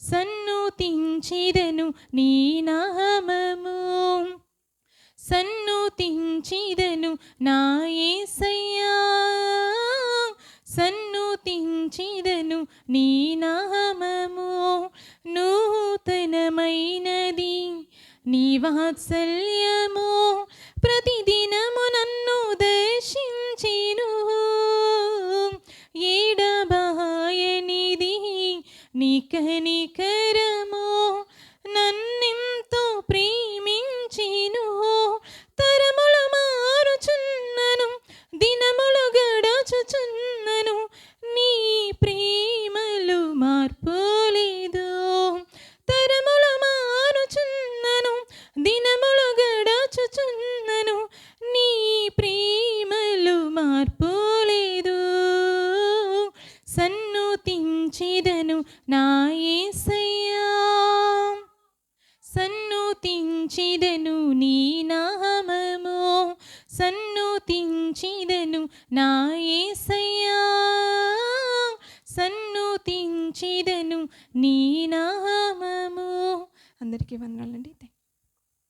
సన్నుతించిదను నీ నామము. సన్నుతించిదను నాయసయ్యా సన్నుతించిదను నీ నామము. నూతనమైనది నీ వాత్సల్యము. ప్రతిదినము నన్ను దర్శించిను నీ కనికరము నన్నెంతో ప్రేమించిను. తరములు మారుచున్నను దినములు గడచుచున్నను. నీ ప్రేమలు మార్పులేదు తరములు మారుచున్నను దినములు గడచుచున్నను. నీ ప్రేమలు సన్ సన్నుతించిదను నా యేసయ్యా సన్నుతించిదను నీ నామము. సన్నుతించిదను నా యేసయ్యా సన్నుతించిదను నీ నామము. అందరికీ వందనాలండి. థ్యాంక్